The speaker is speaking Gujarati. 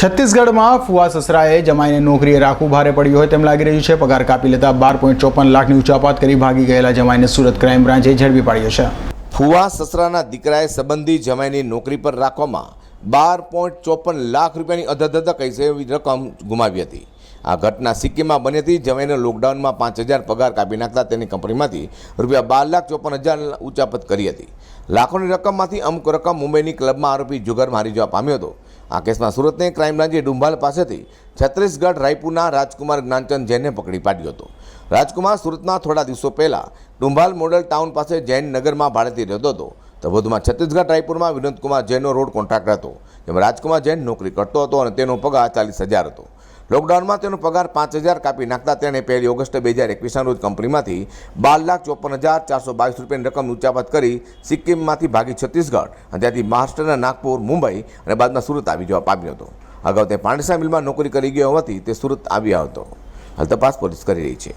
છત્તીસગઢમાં ફુવા સસરાએ જમાઈને નોકરીએ રાખવું ભારે પડ્યું હોય તેમ લાગી રહ્યું છે. પગાર કાપી લેતા બાર પોઈન્ટ ચોપન લાખની ઉચાપાત કરી ભાગી ગયેલા જમાઈને સુરત ક્રાઇમ બ્રાન્ચે ઝડપી પાડ્યો છે. ફુવા સસરાના દીકરાએ સંબંધી જમાઈની નોકરી પર રાખવામાં બાર પોઈન્ટ ચોપન લાખ રૂપિયાની અધધધ કહીશે એવી રકમ ગુમાવી હતી. આ ઘટના સિક્કિમમાં બની હતી. જમાઈને લોકડાઉનમાં પાંચ હજાર પગાર કાપી નાખતા તેની કંપનીમાંથી રૂપિયા બાર લાખ ચોપન હજાર ઉચાપત કરી હતી. લાખોની રકમમાંથી અમુક રકમ મુંબઈની ક્લબમાં આરોપી જુગાર મારી જવા પામ્યો હતો. આ કેસમાં સુરતની ક્રાઇમ બ્રાન્ચે ડુંભાલ પાસેથી છત્તીસગઢ રાયપુરના રાજકુમાર જ્ઞાનચંદ જૈનને પકડી પાડ્યો હતો. રાજકુમાર સુરતમાં થોડા દિવસો પહેલાં ડુંભાલ મોડલ ટાઉન પાસે જૈન નગરમાં ભાડેથી રહેતો હતો. તો વધુમાં છત્તીસગઢ રાયપુરમાં વિનોદકુમાર જૈનનો રોડ કોન્ટ્રાક્ટર હતો. જેમાં રાજકુમાર જૈન નોકરી કરતો હતો અને તેનો પગાર ચાલીસ હજાર હતો. લોકડાઉનમાં તેનો પગાર પાંચ હજાર કાપી નાખતા તેણે પહેલી ઓગસ્ટ બે હજાર એકવીસના રોજ કંપનીમાંથી બાર લાખ ચોપન હજાર ચારસો બાવીસ રૂપિયાની રકમ ઉચાપત કરી સિક્કિમમાંથી ભાગી છત્તીસગઢ અને ત્યાંથી મહારાષ્ટ્રના નાગપુર, મુંબઈ અને બાદમાં સુરત આવી જવા પામ્યો હતો. અગાઉ તે પાંડેસા મિલમાં નોકરી કરી ગયો હોવાથી તે સુરત આવ્યો હતો. હાલ તપાસ પોલીસ કરી રહી છે.